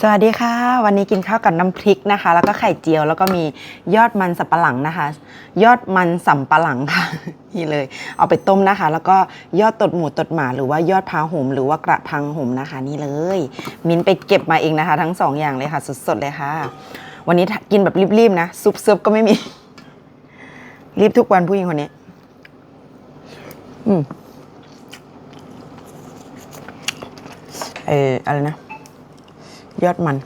สวัสดีค่ะ วันนี้กินข้าวกับน้ำพริกนะคะ แล้วก็ไข่เจียวแล้วก็มียอดมันสับปะหลังนะคะ ยอดมันสำปะหลังค่ะ นี่เลย เอาไปต้มนะคะ แล้วก็ยอดตดหมูตดหมาหรือว่ายอดพาหมหรือว่ากระพังหมนะคะ นี่เลย มิ้นไปเก็บมาเองนะคะ ทั้งสองอย่างเลยค่ะ สดๆเลยค่ะ วันนี้กินแบบรีบๆนะซุปเซิฟก็ไม่มี รีบทุกวันผู้หญิงคนนี้ อืมเอออะไรนะ ยอดมัน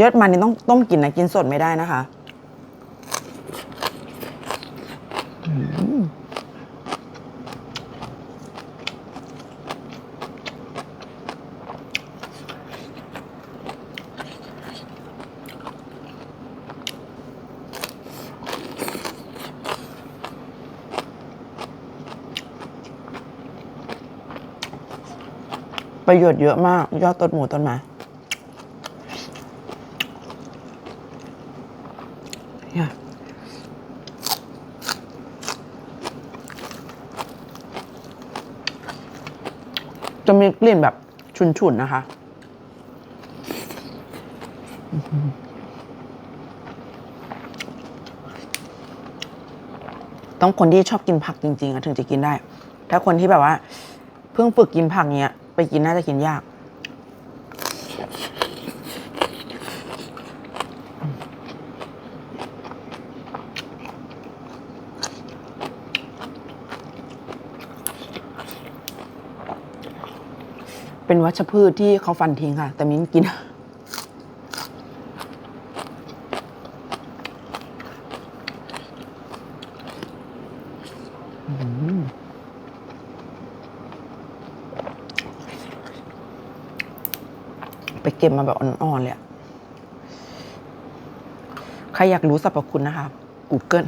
ยอดมันนี่ต้องต้มกินนะกินสดไม่ได้นะคะประโยชน์เยอะมาก ยอดต้นหมูต้นไม้ จะมีกลิ่นแบบฉุนๆนะคะ ต้องคนที่ชอบกินผักจริงๆอะถึงจะกินได้ ถ้าคนที่แบบว่า เพิ่งฝึกกินผักเนี้ย ไปกินน่าจะกินยาก เป็นวัชพืชที่เขาฟันทิ้งค่ะ แต่มิ้นกิน ไปเก็บมาแบบอ่อนๆเลยใครอยากรู้สรรพคุณนะคะ Google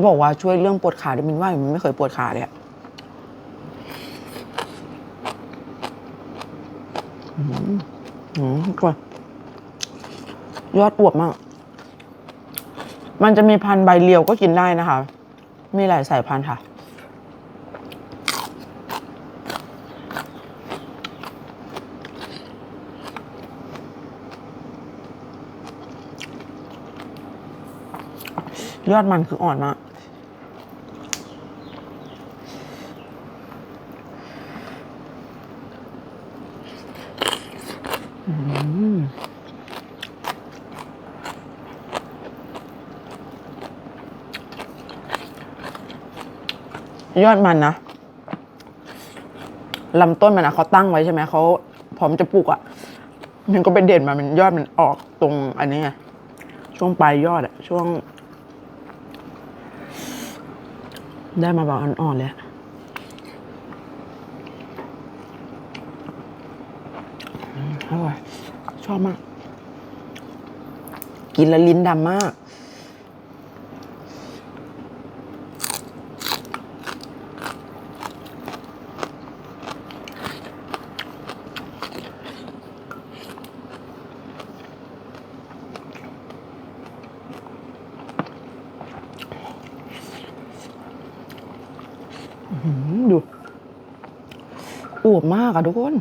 เขาบอกว่าช่วยเรื่องปวดขาด้วยมินว่ามันไม่เคยปวดขาเลยอะอืมอืมกว่ายอดอวบมาก มันจะมีพันธุ์ใบเรียวก็กินได้นะคะ มีหลายสายพันธุ์ค่ะ ยอดมันคืออ่อนมาก ยอดมันนะลำต้นมันนะเขาตั้งไว้ใช่ไหมเขาพร้อมจะปลูกอะ่ะ มันก็ไปเด่นมามันยอดมันออกตรงอันนี้ไงช่วงปลายยอดอะช่วง ได้มาแบบอ่อนๆเลย อะอืมอร่อย ชอบมาก กินแล้วลิ้นดำมากอื้อหือดูอวบมากอะทุกคน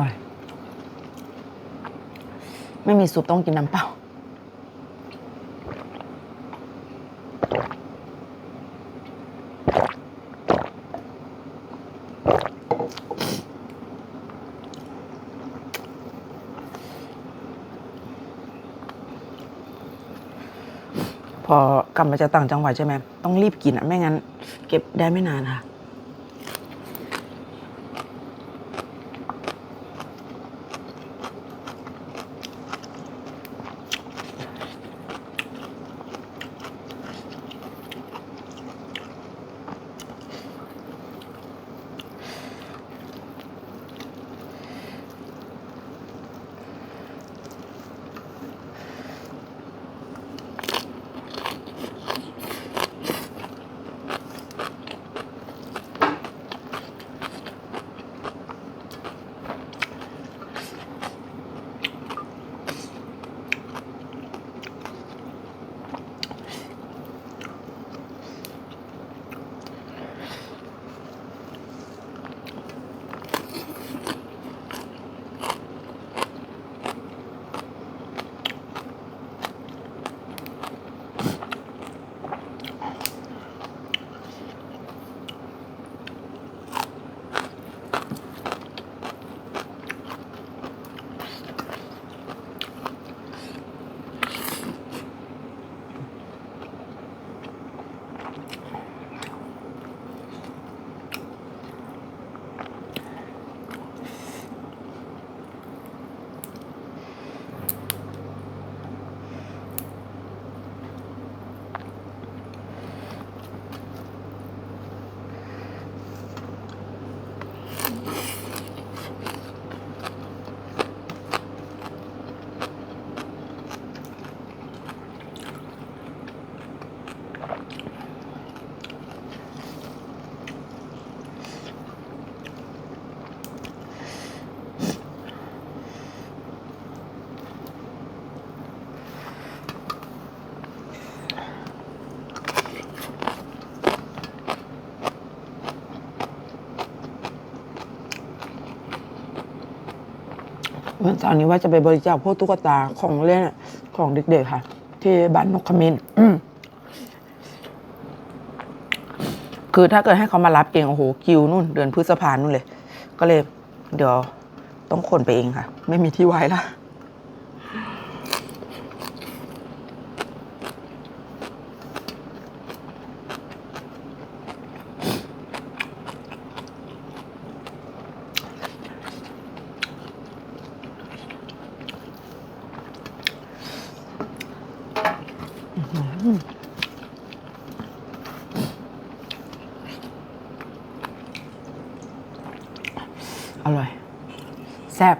ร่อย ไม่มีซุปต้องกินน้ำเปล่าพอกลับมาจากต่างจังหวัดใช่ไหมต้องรีบกินอะ ไม่งั้น เก็บได้ไม่นานค่ะ วันเสาร์นี้ว่าจะไปบริจาคพวกตุ๊กตาของเล่นของเด็กๆค่ะ ที่บ้านนกขมิ้นคือถ้าเกิดให้เขามารับเอง โอ้โหคิวนู่น เดือนพฤษภานู่นเลย ก็เลย เดี๋ยวต้องขนไปเองค่ะ ไม่มีที่ไว้ละ อร่อย แซ่บ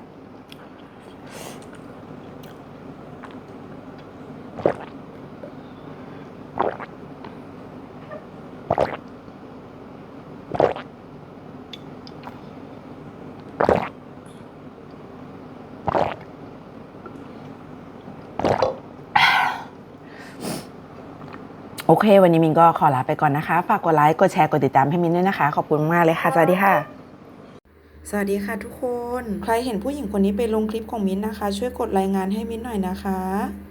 โอเค วันนี้มินก็ขอลาไปก่อนนะคะ ฝากกดไลค์ กดแชร์ กดติดตามให้มินด้วยนะคะ ขอบคุณมากเลยค่ะ สวัสดีค่ะ วัสดีค่ะทุกคน ใครเห็นผู้หญิงคนนี้ไปลงคลิปของมิ้นท์นะคะ ช่วยกดรายงานให้มิ้นท์หน่อยนะคะ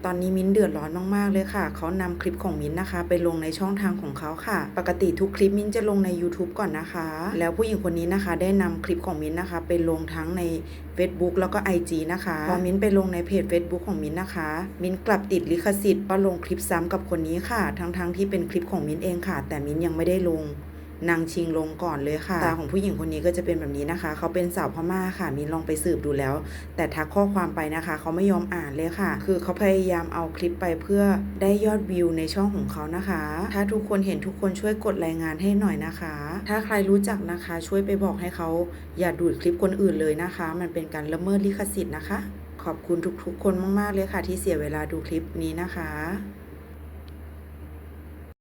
ตอนนี้มิ้นท์เดือดร้อนมากๆเลยค่ะ เขานำคลิปของมิ้นท์นะคะ ไปลงในช่องทางของเขาค่ะ ปกติทุกคลิปมิ้นท์จะลงใน YouTube ก่อนนะคะ แล้วผู้หญิงคนนี้นะคะ ได้นำคลิปของมิ้นท์นะคะ ไปลงทั้งใน Facebook แล้วก็ IG นะคะพอมิ้นท์ไปลงในเพจ Facebook ของมิ้นท์นะคะ มิ้นท์กลับติดลิขสิทธิ์ป้าลงคลิปซ้ำกับคนนี้ค่ะ ทั้งๆที่เป็นคลิปของมิ้นท์เองค่ะ แต่มิ้นท์ยังไม่ได้ลง นางชิงลงก่อนเลยค่ะตาของผู้หญิงคนนี้ก็จะเป็นแบบนี้นะคะ เขาเป็นสาวพม่าค่ะมินลองไปสืบดูแล้ว แต่ทักข้อความไปนะคะ เขาไม่ยอมอ่านเลยค่ะ คือเขาพยายามเอาคลิปไปเพื่อได้ยอดวิวในช่องของเขานะคะ ถ้าทุกคนเห็นทุกคนช่วยกดรายงานให้หน่อยนะคะ ถ้าใครรู้จักนะคะช่วยไปบอกให้เขาอย่าดูดคลิปคนอื่นเลยนะคะ มันเป็นการละเมิดลิขสิทธิ์นะคะ ขอบคุณทุกๆ คนมากๆเลยค่ะ ที่เสียเวลาดูคลิปนี้นะคะ